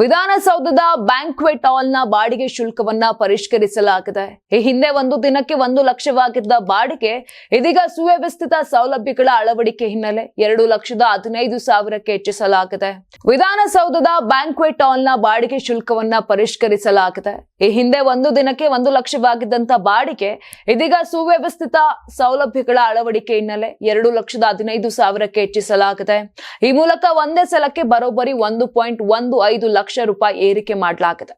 ವಿಧಾನಸೌಧದ ಬ್ಯಾಂಕ್ವೆಟ್ ಹಾಲ್ನ ಬಾಡಿಗೆ ಶುಲ್ಕವನ್ನ ಪರಿಷ್ಕರಿಸಲಾಗಿದೆ. ಈ ಹಿಂದೆ ಒಂದು ದಿನಕ್ಕೆ ಒಂದು ಲಕ್ಷವಾಗಿದ್ದ ಬಾಡಿಗೆ, ಇದೀಗ ಸುವ್ಯವಸ್ಥಿತ ಸೌಲಭ್ಯಗಳ ಅಳವಡಿಕೆ ಹಿನ್ನೆಲೆ ಎರಡು ಲಕ್ಷದ ಹದಿನೈದು ಸಾವಿರಕ್ಕೆ ಹೆಚ್ಚಿಸಲಾಗಿದೆ. ವಿಧಾನಸೌಧದ ಬ್ಯಾಂಕ್ವೆಟ್ ಹಾಲ್ನ ಬಾಡಿಗೆ ಶುಲ್ಕವನ್ನ ಪರಿಷ್ಕರಿಸಲಾಗಿದೆ. ಈ ಹಿಂದೆ ಒಂದು ದಿನಕ್ಕೆ ಒಂದು ಲಕ್ಷವಾಗಿದ್ದಂತ ಬಾಡಿಗೆ, ಇದೀಗ ಸುವ್ಯವಸ್ಥಿತ ಸೌಲಭ್ಯಗಳ ಅಳವಡಿಕೆ ಹಿನ್ನೆಲೆ ಎರಡು ಲಕ್ಷದ ಹದಿನೈದು ಸಾವಿರಕ್ಕೆ ಹೆಚ್ಚಿಸಲಾಗಿದೆ. ಈ ಮೂಲಕ ಒಂದೇ ಸಲಕ್ಕೆ ಬರೋಬ್ಬರಿ ಒಂದು ಪಾಯಿಂಟ್ ಒಂದು ಐದು ಲಕ್ಷ ರೂಪಾಯಿ ಏರಿಕೆ ಮಾಡಲಾಗಿದೆ.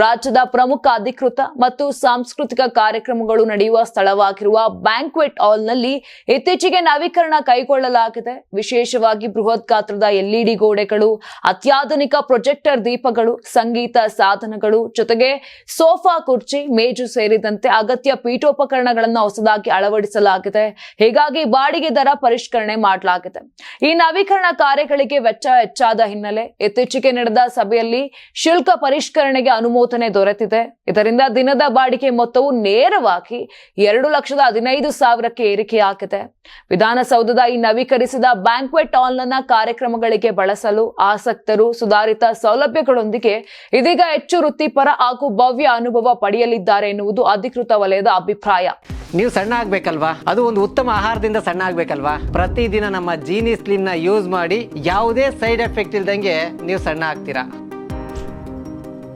ರಾಜ್ಯದ ಪ್ರಮುಖ ಅಧಿಕೃತ ಮತ್ತು ಸಾಂಸ್ಕೃತಿಕ ಕಾರ್ಯಕ್ರಮಗಳು ನಡೆಯುವ ಸ್ಥಳವಾಗಿರುವ ಬ್ಯಾಂಕ್ವೆಟ್ ಹಾಲ್ನಲ್ಲಿ ಇತ್ತೀಚೆಗೆ ನವೀಕರಣ ಕೈಗೊಳ್ಳಲಾಗಿದೆ. ವಿಶೇಷವಾಗಿ ಬೃಹತ್ ಗಾತ್ರದ ಎಲ್ಇಡಿ ಗೋಡೆಗಳು, ಅತ್ಯಾಧುನಿಕ ಪ್ರೊಜೆಕ್ಟರ್ ದೀಪಗಳು, ಸಂಗೀತ ಸಾಧನಗಳು ಜೊತೆಗೆ ಸೋಫಾ ಕುರ್ಚಿ, ಮೇಜು ಸೇರಿದಂತೆ ಅಗತ್ಯ ಪೀಠೋಪಕರಣಗಳನ್ನು ಹೊಸದಾಗಿ ಅಳವಡಿಸಲಾಗಿದೆ. ಹೀಗಾಗಿ ಬಾಡಿಗೆ ದರ ಪರಿಷ್ಕರಣೆ ಮಾಡಲಾಗಿದೆ. ಈ ನವೀಕರಣ ಕಾರ್ಯಗಳಿಗೆ ವೆಚ್ಚ ಹೆಚ್ಚಾದ ಹಿನ್ನೆಲೆ ಇತ್ತೀಚೆಗೆ ನಡೆದ ಸಭೆಯಲ್ಲಿ ಶುಲ್ಕ ಪರಿಷ್ಕರಣೆಗೆ ಅನುಮೋದನೆ ದೊರೆತಿದೆ. ಇದರಿಂದ ದಿನದ ಬಾಡಿಗೆ ಮೊತ್ತವು ನೇರವಾಗಿ ಎರಡು ಲಕ್ಷದ ಹದಿನೈದು ಸಾವಿರಕ್ಕೆ ಏರಿಕೆಯಾಗಿದೆ ವಿಧಾನಸೌಧದ ಈ ನವೀಕರಿಸಿದ ಬ್ಯಾಂಕ್ವೆಟ್ ಹಾಲ್ನ ಕಾರ್ಯಕ್ರಮಗಳಿಗೆ ಬಳಸಲು ಆಸಕ್ತರು ಸುಧಾರಿತ ಸೌಲಭ್ಯಗಳೊಂದಿಗೆ ಇದೀಗ ಹೆಚ್ಚು ವೃತ್ತಿಪರ ಹಾಗೂ ಭವ್ಯ ಅನುಭವ ಪಡೆಯಲಿದ್ದಾರೆ ಎನ್ನುವುದು ಅಧಿಕೃತ ವಲಯದ ಅಭಿಪ್ರಾಯ. ನೀವು ಸಣ್ಣ ಆಗ್ಬೇಕಲ್ವಾ? ಅದು ಒಂದು ಉತ್ತಮ ಆಹಾರದಿಂದ ಸಣ್ಣ ಆಗ್ಬೇಕಲ್ವಾ? ಪ್ರತಿದಿನ ನಮ್ಮ ಜೀನಿ ಸ್ಲಿಮ್ನ ಯೂಸ್ ಮಾಡಿ ಯಾವುದೇ ಸೈಡ್ ಎಫೆಕ್ಟ್ ಇಲ್ದಂಗೆ ನೀವು ಸಣ್ಣ ಆಗ್ತೀರಾ?